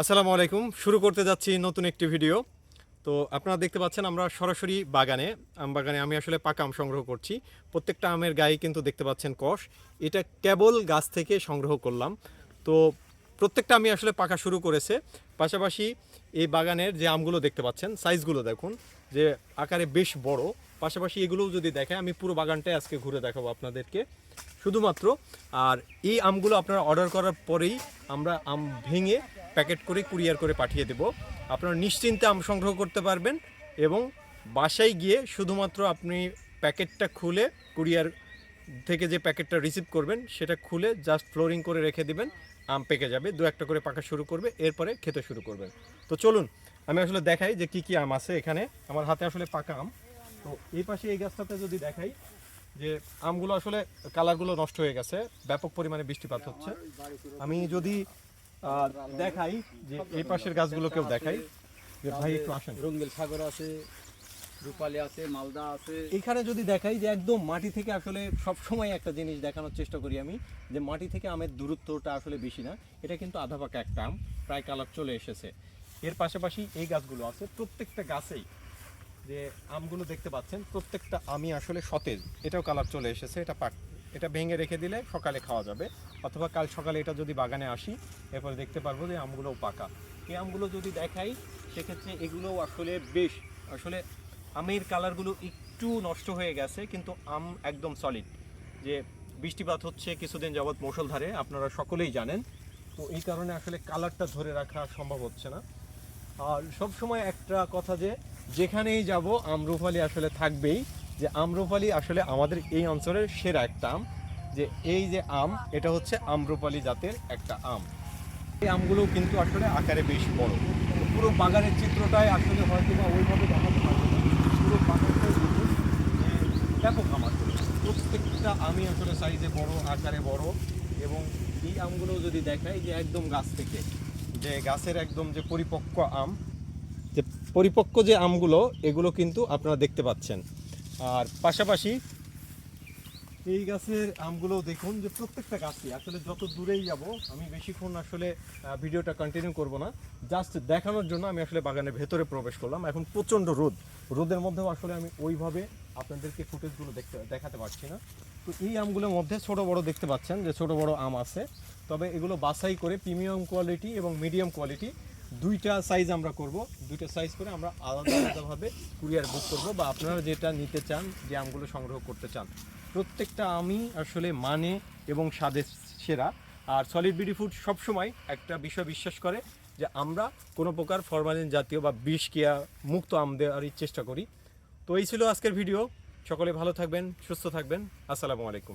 আসসালামু আলাইকুম। শুরু করতে যাচ্ছি নতুন একটি ভিডিও। তো আপনারা দেখতে পাচ্ছেন আমরা সরাসরি বাগানে, আম বাগানে আমি আসলে পাকা আম সংগ্রহ করছি। প্রত্যেকটা আমের গায়ে কিন্তু দেখতে পাচ্ছেন কষ। এটা কেবল গাছ থেকে সংগ্রহ করলাম। তো প্রত্যেকটা আমি আসলে পাকা শুরু করেছে। পাশাপাশি এই বাগানের যে আমগুলো দেখতে পাচ্ছেন, সাইজগুলো দেখুন, যে আকারে বেশ বড়। পাশাপাশি এগুলোও যদি দেখে, আমি পুরো বাগানটাই আজকে ঘুরে দেখাবো আপনাদেরকে। শুধুমাত্র, আর এই আমগুলো আপনারা অর্ডার করার পরেই আমরা আম ভেঙে প্যাকেট করে কুরিয়ার করে পাঠিয়ে দেব। আপনারা নিশ্চিন্তে আম সংগ্রহ করতে পারবেন এবং বাসায় গিয়ে শুধুমাত্র আপনি প্যাকেটটা খুলে কুরিয়ার থেকে যে প্যাকেটটা রিসিভ করবেন, সেটা খুলে জাস্ট ফ্লোরিং করে রেখে দিবেন, আম পেকে যাবে, দু একটা করে পাকা শুরু করবে, এরপরে খেতে শুরু করবেন। তো চলুন, আমি আসলে দেখাই যে কি কি আম আছে এখানে। আমার হাতে আসলে পাকা আম। তো এই পাশে এই গাছটাতে যদি দেখাই যে আমগুলো আসলে কালারগুলো নষ্ট হয়ে গেছে, ব্যাপক পরিমাণে বৃষ্টিপাত হচ্ছে। আমি যদি দেখাই যে এই পাশের গাছগুলোকেও দেখাই। যে ভাই একটু আসেন। রঙ্গিল সাগর আছে রূপালী আছে মালদা আছে। এখানে যদি দেখাই যে একদম মাটি থেকে আসলে সব সময় একটা জিনিস দেখানোর চেষ্টা করি আমি যে মাটি থেকে আমের দূরত্বটা আসলে বেশি না। এটা কিন্তু আধা পাকা একটা আম প্রায় কালার চলে এসেছে। এর পাশাপাশি এই গাছগুলো আছে প্রত্যেকটা গাছেই যে আমগুলো দেখতে পাচ্ছেন প্রত্যেকটা আমি আসলে সতেজ। এটাও কালার চলে এসেছে এটা পাক এটা ভেঙে রেখে দিলে সকালে খাওয়া যাবে। অথবা কাল সকালে এটা যদি বাগানে আসি, এরপরে দেখতে পারব যে আমগুলোও পাকা। এই আমগুলো যদি দেখাই, সেক্ষেত্রে এগুলোও আসলে বেশ, আসলে আমের কালারগুলো একটু নষ্ট হয়ে গেছে, কিন্তু আম একদম সলিড যে বৃষ্টিপাত হচ্ছে কিছুদিন যাবৎ মৌসুলধারে আপনারা সকলেই জানেন। তো এই কারণে আসলে কালারটা ধরে রাখা সম্ভব হচ্ছে না। আর সব সময় একটা কথা যে, যেখানেই যাব আমরুফালি আসলে থাকবেই। যে আমরুফালি আসলে আমাদের এই অঞ্চলের সেরা একটা আম। যে এই যে আম, এটা হচ্ছে আমরুপালি জাতের একটা আম। এই আমগুলো কিন্তু আসলে আকারে বেশ বড়। পুরো বাগানের চিত্রটাই আসলে হয়তো বা ওইভাবে দেখাতে পারব না। পুরো বাগানটাই ব্যাপক আম আসলে। প্রত্যেকটা আমি আসলে সাইজে বড়, আকারে বড়। এবং এই আমগুলো যদি দেখাই যে একদম গাছ থেকে, যে গাছের একদম যে পরিপক্ক আম, যে পরিপক্ক যে আমগুলো, এগুলো কিন্তু আপনারা দেখতে পাচ্ছেন। আর পাশাপাশি এই গাছের আমগুলো দেখুন যে প্রত্যেকটা গাছই। আসলে যত দূরেই যাব, আমি বেশিক্ষণ আসলে ভিডিওটা কন্টিনিউ করব না। জাস্ট দেখানোর জন্য আমি আসলে বাগানের ভেতরে প্রবেশ করলাম। এখন প্রচণ্ড রোদ। রোদের মধ্যেও আসলে আমি ওইভাবে আপনাদেরকে ফুটেজগুলো দেখতে, দেখাতে পারছি না। তো এই আমগুলোর মধ্যে ছোট বড় দেখতে পাচ্ছেন যে ছোট বড় আম আছে। তবে এগুলো বাছাই করে প্রিমিয়াম কোয়ালিটি এবং মিডিয়াম কোয়ালিটি দুইটা সাইজ আমরা করব। দুইটা সাইজ করে আমরা আলাদা আলাদাভাবে কুরিয়ার বুক করব বা আপনারা যেটা নিতে চান, যে আমগুলো সংগ্রহ করতে চান। প্রত্যেকটা আমি আসলে মানে এবং স্বাদে সেরা। আর সলিড বিডি ফুড সবসময় একটা বিষয় বিশ্বাস করে যে আমরা কোনো প্রকার ফরমালিন জাতীয় বা বিষ কিয়া মুক্ত আম দেওয়ারই চেষ্টা করি। তো এই ছিল আজকের ভিডিও সকলে ভালো থাকবেন, সুস্থ থাকবেন। আসসালামু আলাইকুম।